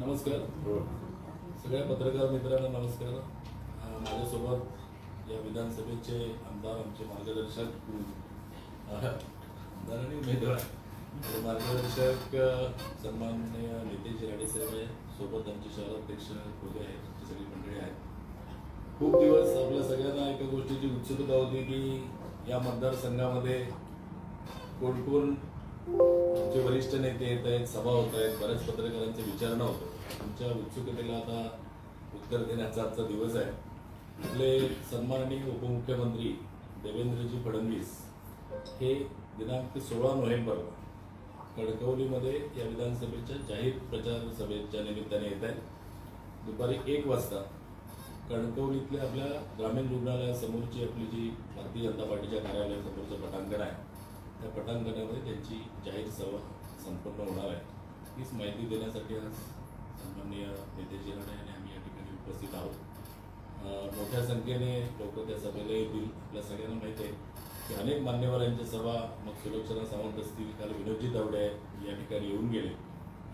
नमस्कार. सगळ्या पत्रकार मित्रांना नमस्कार. माझ्यासोबत या विधानसभेचे आमदार आमचे मार्गदर्शक आमदार आणि उमेदवार मार्गदर्शक सन्माननीय नितेश राणे साहेब आहे. सोबत आमचे शहराध्यक्ष खोगे आहेत. आमची सगळी मंडळी आहेत. खूप दिवस आपल्या सगळ्यांना एका गोष्टीची उत्सुकता होती की या मतदारसंघामध्ये कोण कोण आमचे वरिष्ठ नेते येत आहेत सभा होत आहेत बऱ्याच पत्रकारांचे विचारणा होतं तुमच्या उत्सुकतेला आता उत्तर देण्याचा आजचा दिवस आहे. आपले सन्माननीय उपमुख्यमंत्री देवेंद्रजी फडणवीस हे दिनांक सोळा नोव्हेंबरला कणकवलीमध्ये या विधानसभेच्या जाहीर प्रचार सभेच्या निमित्ताने येत आहेत. दुपारी एक वाजता कणकवलीतल्या आपल्या ग्रामीण रुग्णालयासमोरची आपली जी भारतीय जनता पार्टीच्या कार्यालयासमोरचं पटांगण आहे त्या पटांगणामध्ये त्यांची जाहीर सभा संपन्न होणार आहे. तीच माहिती देण्यासाठी आज सन्माननीय नितेश राणे आणि आम्ही या ठिकाणी उपस्थित आहोत. मोठ्या संख्येने लोक त्या सभेला येतील. आपल्या सगळ्यांना माहिती आहे की अनेक मान्यवरांच्या सभा मग सुलोचना सावंत असतील काल विनोदजी तावडे या ठिकाणी येऊन गेले.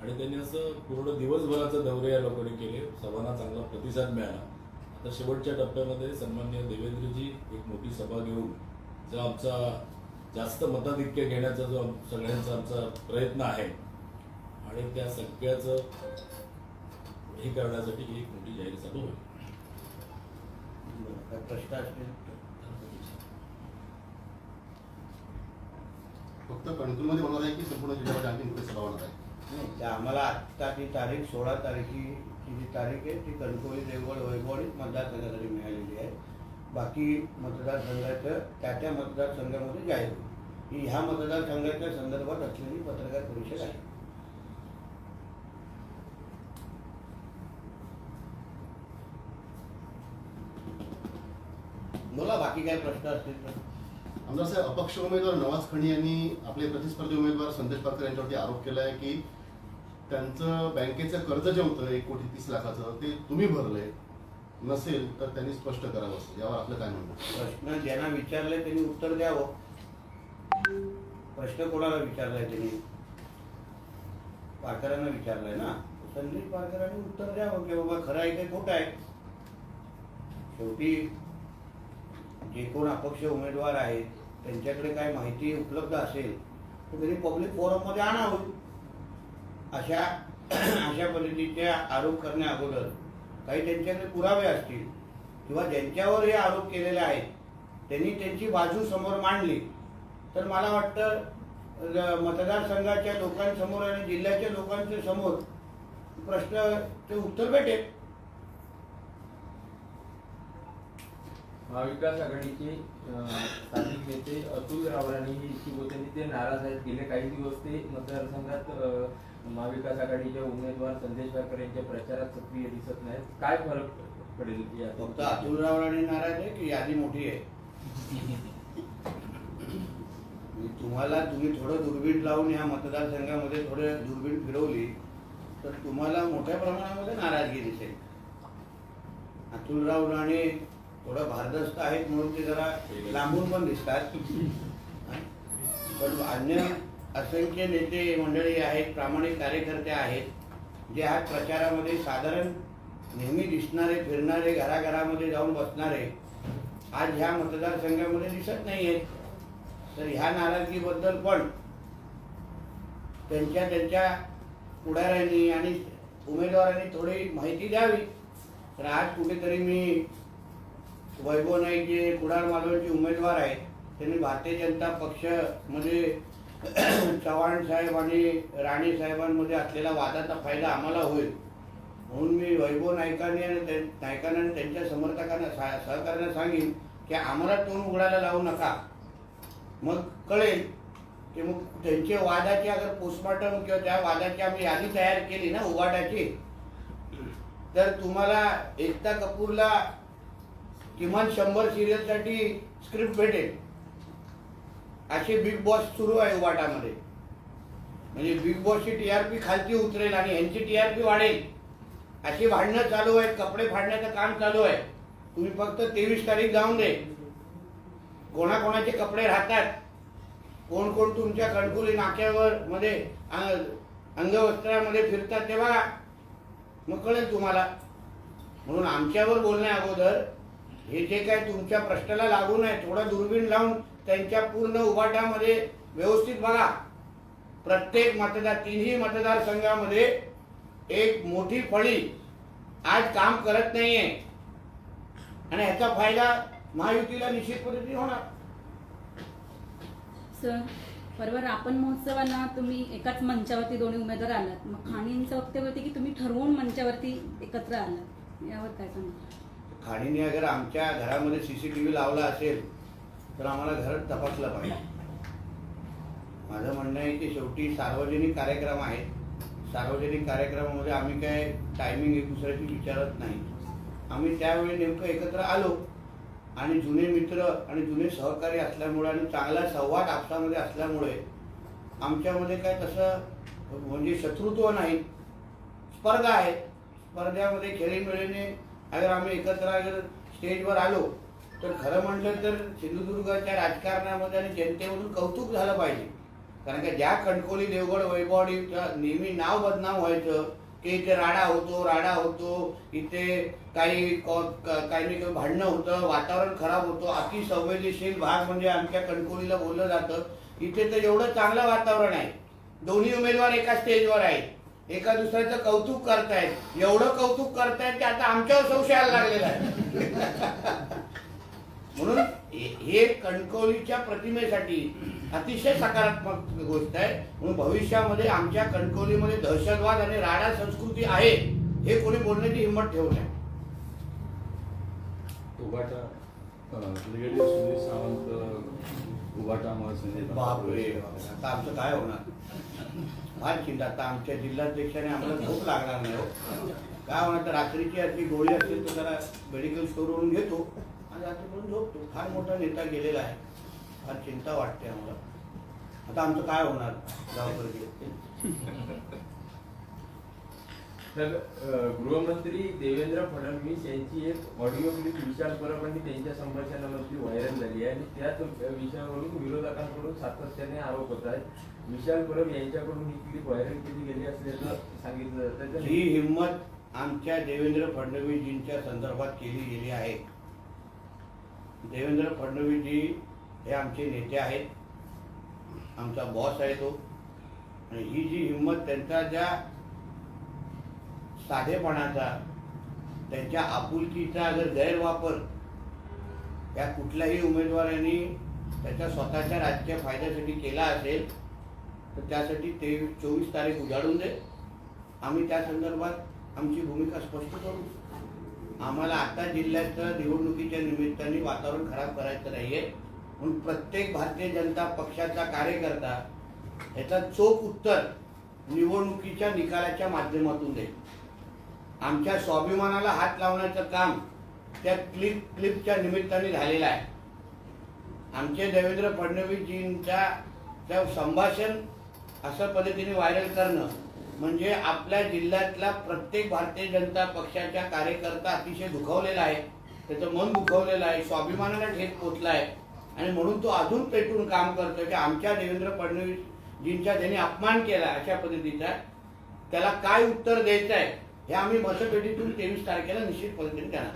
आणि त्यांनी असं पूर्ण दिवसभराचं दौरे या लोकांनी केले. सभांना चांगला प्रतिसाद मिळाला. आता शेवटच्या टप्प्यामध्ये सन्मान्य देवेंद्रजी एक मोठी सभा घेऊन जो आमचा जास्त मताधिक्य घेण्याचा जो सगळ्यांचा आमचा प्रयत्न आहे आणि त्या सगळ्याचं हे करण्यासाठी ही एक मोठी जाहीर सभा होईल. काय प्रश्न असतील फक्त कणकूलमध्ये होणार आहे की संपूर्ण जिल्ह्यामध्ये आणखी कुठे सभा होणार आहे? नाही ते आम्हाला आत्ता ती तारीख सोळा तारखी जी तारीख आहे ती कणकवली देवगड वैभवडी मतदारसंघासाठी मिळालेली आहे. बाकी मतदारसंघाचं त्या त्या मतदारसंघामध्ये जाहीर होईल. ही ह्या मतदारसंघाच्या संदर्भात असलेली पत्रकार परिषद आहे. बोला बाकी काय प्रश्न असतील तर. आमदार साहेब अपक्ष उमेदवार नवाज खणी यांनी आपले प्रतिस्पर्धी उमेदवार संदेश पारकर यांच्यावरती आरोप केला आहे की त्यांचं बँकेचं कर्ज जे होतं एक कोटी तीस लाखाचं ते तुम्ही भरलंय. नसेल तर त्यांनी स्पष्ट करावं यावर आपलं काय म्हणणं? प्रश्न ज्यांना विचारले त्यांनी उत्तर द्यावं. प्रश्न कोणाला विचारलाय त्यांनी? पारकरांना विचारलाय ना? संदेश पारकरांनी उत्तर द्यावं की बाबा खरं आहे काय खोटं आहे. शेवटी जे कोण अपक्ष उमेदवार आहेत त्यांच्याकडे काय माहिती उपलब्ध असेल तर त्यांनी पब्लिक फोरममध्ये आणावं हो. अशा अशा पद्धतीचे आरोप करण्या अगोदर काही त्यांच्याकडे पुरावे असतील किंवा ज्यांच्यावर हे आरोप केलेले आहेत त्यांनी त्यांची बाजू समोर मांडली. तर मला वाटतं मतदारसंघाच्या लोकांसमोर आणि जिल्ह्याच्या लोकांच्या समोर प्रश्नाचे उत्तर भेटेल. महाविकास आघाडीचे स्थानिक नेते अतुल रावराणी हे होते ते नाराज आहेत. गेले काही दिवस ते मतदारसंघात महाविकास आघाडीचे उमेदवार संदेश वारकर यांच्या प्रचारात सक्रिय दिसत नाहीत. काय फरक पडेल फक्त अतुलराव रावराणी नाराज आहे की यादी मोठी आहे? तुम्हाला तुम्ही थोडं दुर्बीण लावून या मतदारसंघामध्ये थोडं दुर्बीण फिरवली तर तुम्हाला मोठ्या प्रमाणामध्ये नाराजगी दिसेल. अतुलराव राणे थोडं भारदस्त आहेत म्हणून ते जरा लांबून पण दिसतात. पण अन्य असंख्य नेते मंडळी आहेत प्रामाणिक कार्यकर्ते आहेत जे आज प्रचारामध्ये साधारण नेहमी दिसणारे फिरणारे घराघरामध्ये जाऊन बसणारे आज ह्या मतदारसंघामध्ये दिसत नाही आहेत तर ह्या नाराजगीबद्दल पण त्यांच्या त्यांच्या पुढाऱ्यांनी आणि उमेदवारांनी थोडी माहिती द्यावी. तर आज कुठेतरी मी वैभव नाईक जे कुडाळ मालवणचे उमेदवार आहेत. त्यांनी भारतीय जनता पक्षामध्ये चव्हाण साहेब आणि राणे साहेबांमध्ये असलेला वादाचा फायदा आम्हाला होईल. म्हणून मी वैभव नायकाने आणि नायकांना आणि त्यांच्या समर्थकांना सा- सहकार्यांना सांगेन की आम्हाला तोंड उघडायला लावू नका. मग कळेल की मग त्यांचे वादाची अगर पोस्टमॉर्टम किंवा त्या वादाची आम्ही यादी तयार केली ना उभाटाची तर तुम्हाला एकता कपूरला किमान शंभर सिरियलसाठी स्क्रिप्ट भेटेल. असे बिग बॉस सुरू आहे वाटामध्ये. म्हणजे बिग बॉसची टी आर पी खालती उतरेल आणि यांची पी वाढेल. अशी भांडणं चालू आहेत कपडे फाडण्याचं काम चालू आहे. तुम्ही फक्त तेवीस तारीख जाऊन दे. कोणाकोणाचे कपडे राहतात. कोण कोण तुमच्या कणकुली नाक्यावर मध्ये अंगवस्त्रामध्ये फिरतात तेव्हा मग कळेल तुम्हाला. म्हणून आमच्यावर बोलण्या अगोदर हे जे काय तुमच्या प्रश्नाला लागून आहे थोडं दुर्बीण लावून त्यांच्या पूर्ण उभाट्यामध्ये व्यवस्थित बघा. प्रत्येक मतदार तिन्ही मतदारसंघामध्ये एक मोठी फळी आज काम करत नाहीये. आणि ह्याचा फायदा महायुतीला निश्चित पद्धतीने होणार. सर बरोबर आपण महोत्सवाला तुम्ही एकाच मंचावरती दोन्ही उमेदवार आलात मग खाणींचं वक्तव्य होते की तुम्ही ठरवून मंचावरती एकत्र आलात यावर काय सांगता खाणीने अगर आमच्या घरामध्ये सी सी टी व्ही लावला असेल तर आम्हाला घर तपासलं पाहिजे. माझं म्हणणं आहे की शेवटी सार्वजनिक कार्यक्रम आहेत. सार्वजनिक कार्यक्रमामध्ये आम्ही काय टायमिंग एक दुसऱ्याची विचारत नाही. आम्ही त्यावेळी नेमकं एकत्र आलो आणि जुने मित्र आणि जुने सहकारी असल्यामुळे आणि चांगला संवाद आपसामध्ये असल्यामुळे आमच्यामध्ये काय तसं म्हणजे शत्रुत्व नाही. स्पर्धा आहे. स्पर्धेमध्ये खेळीमेळीने अगर आम्ही एकत्र अगर स्टेजवर आलो तर खरं म्हटलं तर सिंधुदुर्गाच्या राजकारणामध्ये आणि जनतेमधून कौतुक झालं पाहिजे. कारण का ज्या कणकोली देवगड वैभवडीचं नेहमी नाव बदनाम व्हायचं की इथे राडा होतो राडा होतो इथे काही काही नाही भांडणं होतं वातावरण खराब होतं अति संवेदनशील भाग म्हणजे आमच्या कणकोलीला बोललं जातं. इथे तर एवढं चांगलं वातावरण आहे. दोन्ही उमेदवार एका स्टेजवर आहेत. एका दुसऱ्याचं कौतुक करतायत. एवढं कौतुक करतायत की आता आमच्यावर संशयाला लागलेला आहे. म्हणून हे कणकवलीच्या प्रतिमेसाठी अतिशय सकारात्मक गोष्ट आहे. म्हणून भविष्यामध्ये आमच्या कणकवलीमध्ये दहशतवाद आणि राडा संस्कृती आहे हे कोणी बोलण्याची हिंमत ठेवू नये. सावंत बापरे. आता आमचं काय होणार? फार चिंता. आता आमच्या जिल्हाध्यक्षाने आम्हाला झोप लागणार नाही हो. काय होणार? तर रात्रीची अशी गोळी असेल तर जरा मेडिकल स्टोरवरून घेतो आणि रात्रीपर्यंत झोपतो. फार मोठा नेता गेलेला आहे. फार चिंता वाटते आम्हाला. आता आमचं काय होणार? गावकरी. तर गृहमंत्री देवेंद्र फडणवीस यांची एक ऑडिओ क्लिप विशाल परब आणि त्यांच्या संभाषणावरती व्हायरल झाली आहे. आणि त्याच विषयावरून विरोधकांकडून सातत्याने आरोप होत आहेत. विशाल परब यांच्याकडून ही क्लिप व्हायरल केली गेली असल्याचं सांगितलं जातं. तर ही हिंमत आमच्या देवेंद्र फडणवीसजींच्या संदर्भात केली गेली आहे. देवेंद्र फडणवीसजी हे आमचे नेते आहेत. आमचा बॉस आहे तो. आणि ही जी हिंमत त्यांचा ज्या साधेपणाचा त्यांच्या आपुलकीचा जर गैरवापर या कुठल्याही उमेदवारांनी त्याच्या स्वतःच्या राजकीय फायद्यासाठी केला असेल तर त्यासाठी ते चोवीस तारीख उजाडून दे. आम्ही त्या संदर्भात आमची भूमिका स्पष्ट करू. आम्हाला आता जिल्ह्याचं निवडणुकीच्या निमित्ताने वातावरण खराब करायचं नाहीये. म्हणून प्रत्येक भारतीय जनता पक्षाचा कार्यकर्ता याचा चोख उत्तर निवडणुकीच्या निकालाच्या माध्यमातून देईल. आमच्या स्वाभिमानाला हात लावण्याचं काम त्या क्लिप क्लिपच्या निमित्ताने झालेलं आहे. आमचे देवेंद्र फडणवीसजींच्या त्या संभाषण अशा पद्धतीने व्हायरल करणं म्हणजे आपल्या जिल्ह्यातला प्रत्येक भारतीय जनता पक्षाच्या कार्यकर्ता अतिशय दुखावलेला आहे. त्याचं मन दुखावलेलं आहे स्वाभिमानाला ठेच पोचला आहे आणि म्हणून तो अजून पेटून काम करतोय की आमच्या देवेंद्र फडणवीसजींचा ज्यांनी अपमान केला अशा पद्धतीचा त्याला काय उत्तर द्यायचं आहे हे आम्ही मतपेटीतून तेवीस तारखेला निश्चित पद्धतीने देणार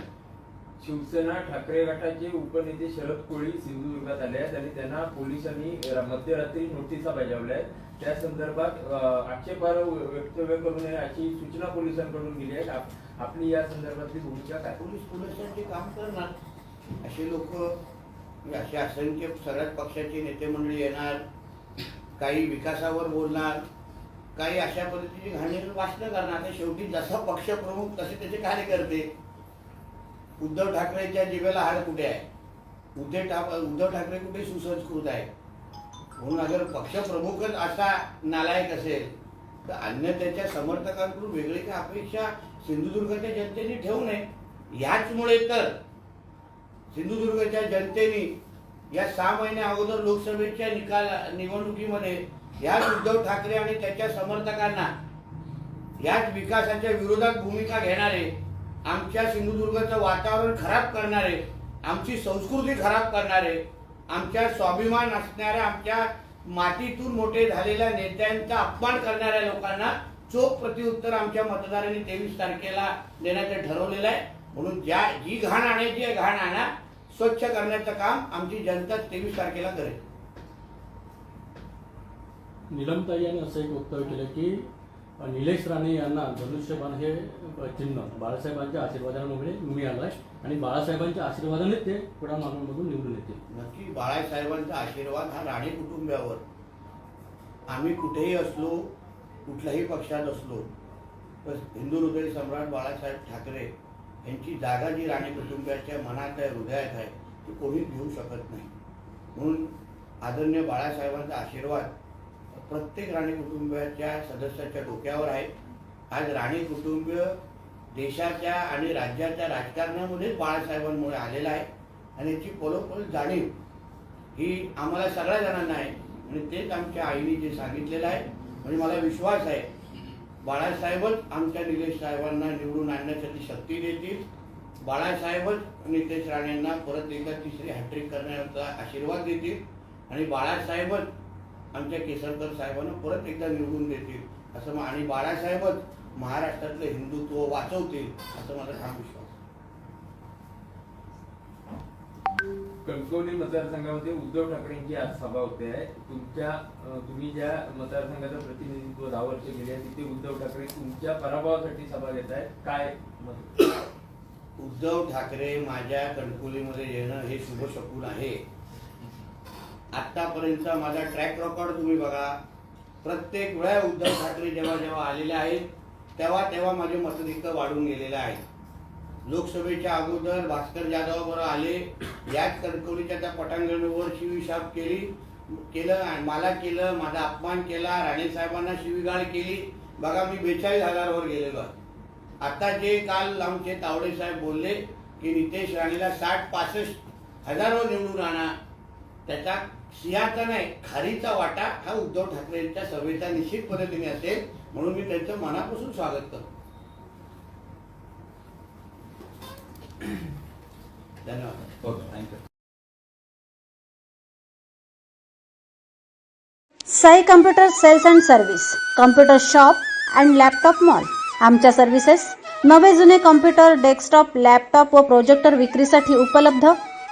शिवसेना ठाकरे गटाचे उपनेते शरद कोळी सिंधुदुर्गात आले आहेत आणि त्यांना पोलिसांनी मध्यरात्री नोटिसा बजावल्या आहेत. त्या संदर्भात आक्षेपार्ह वक्तव्य करू नये अशी सूचना पोलिसांकडून गेली आहे आप- आपली या संदर्भातली भूमिका काय? पोलीस पोलिसांचे काम करणार. असे लोक असे असंख्य सगळ्याच पक्षाचे नेते मंडळी येणार काही विकासावर बोलणार. काही अशा पद्धतीची घाणेरडी वाचणं करणार आता शेवटी जसा पक्षप्रमुख तसे त्याचे कार्यकर्ते उद्धव ठाकरेच्या जिभेला हाड कुठे आहे? उद्धव ठाक उद्धव ठाकरे कुठे सुसंस्कृत आहे? म्हणून अगर पक्षप्रमुखच असा नालायक असेल तर अन्य त्याच्या समर्थकांकडून वेगळी काय अपेक्षा सिंधुदुर्गच्या जनतेने ठेवू नये. याचमुळे तर सिंधुदुर्गच्या जनतेने या सहा महिन्या अगोदर लोकसभेच्या निकाल निवडणुकीमध्ये याच उद्धव ठाकरे आणि त्याच्या समर्थकांना याच विकासाच्या विरोधात भूमिका घेणारे आमच्या सिंधुदुर्गाचं वातावरण खराब करणारे आमची संस्कृती खराब करणारे आमच्या स्वाभिमान असणाऱ्या आमच्या मातीतून मोठे झालेल्या नेत्यांचा अपमान करणाऱ्या लोकांना चोख प्रतिउत्तर आमच्या मतदारांनी तेवीस तारखेला देण्याचं ठरवलेलं आहे. म्हणून ज्या जी घाण आणायची घाण आणा. स्वच्छ करण्याचं काम आमची जनता तेवीस तारखेला करेल. निलमताई यांनी असं एक वक्तव्य केलं की निलेश राणे यांना धनुष्यबाण हे चिन्ह बाळासाहेबांच्या आशीर्वादामुळे मिळालं आहे आणि बाळासाहेबांच्या आशीर्वादाने ते कुडा मानूनमधून निवडून येतील. नक्की बाळासाहेबांचा आशीर्वाद हा राणे कुटुंबियावर. आम्ही कुठेही असलो कुठल्याही पक्षात असलो तर हिंदू हृदय सम्राट बाळासाहेब ठाकरे यांची जागा जी राणे कुटुंबियाच्या मनात आहे हृदयात आहे ती कोणीच घेऊ शकत नाही. म्हणून आदरणीय बाळासाहेबांचा आशीर्वाद प्रत्येक राणे कुटुंबाच्या सदस्याच्या डोक्यावर आहे. आज राणे कुटुंब देशाच्या आणि राज्याच्या राजकारणामध्येच बाळासाहेबांमुळे आलेला आहे. आणि याची पलोपल जाणीव ही आम्हाला सगळ्या जणांना आहे. आणि तेच आमच्या आईने जे सांगितलेलं आहे. म्हणजे मला विश्वास आहे बाळासाहेबच आमच्या निलेश साहेबांना निवडून आणण्यासाठी शक्ती देतील. बाळासाहेबच नितेश राणेंना परत एकदा तिसरी हॅट्रिक करण्याचा आशीर्वाद देतील. आणि बाळासाहेबच आमच्या केसरकर साहेबांना परत एकदा निवडून देतील. असं आणि बाळासाहेबच महाराष्ट्रातलं हिंदुत्व वाचवतील असं माझा ठाम विश्वास. कणकवली मतदारसंघामध्ये उद्धव ठाकरेंची आज सभा होते. आहे तुमच्या तुम्ही ज्या मतदारसंघाचं प्रतिनिधित्व दहा वर्ष आहे तिथे उद्धव ठाकरे तुमच्या पराभवासाठी सभा घेत आहेत. काय मत? उद्धव ठाकरे माझ्या कणकुलीमध्ये येणं हे शुभ शकून आहे. आत्तापर्यंतचा माझा ट्रॅक रेकॉर्ड तुम्ही बघा. प्रत्येक वेळा उद्धव ठाकरे जेव्हा जेव्हा आलेले आहेत तेव्हा तेव्हा माझे मतदिक वाढून गेलेले आहे. लोकसभेच्या अगोदर भास्कर जाधव आले याच कणकवलीच्या त्या पटांगणवर शिवीशाप केली केलं आणि मला केलं माझा अपमान केला राणे साहेबांना शिवीगाळ केली. बघा मी बेचाळीस हजारावर गेलेलो आहे. आता जे काल आमचे तावडे साहेब बोलले की नितेश राणेला साठ पासष्ट हजारावर निवडून आणा त्याचा सिंहाचा नाही खारीचा वाटा हा उद्धव ठाकरे यांच्या सभेचा निश्चित पद्धतीने असेल म्हणून मी त्यांचं मनापासून स्वागत करतो. धन्यवाद. Thank you Sai computer sales and service computer shop and laptop mall. आमच्या सर्व्हिसेस नवे जुने कम्प्युटर डेस्कटॉप लॅपटॉप व प्रोजेक्टर विक्रीसाठी उपलब्ध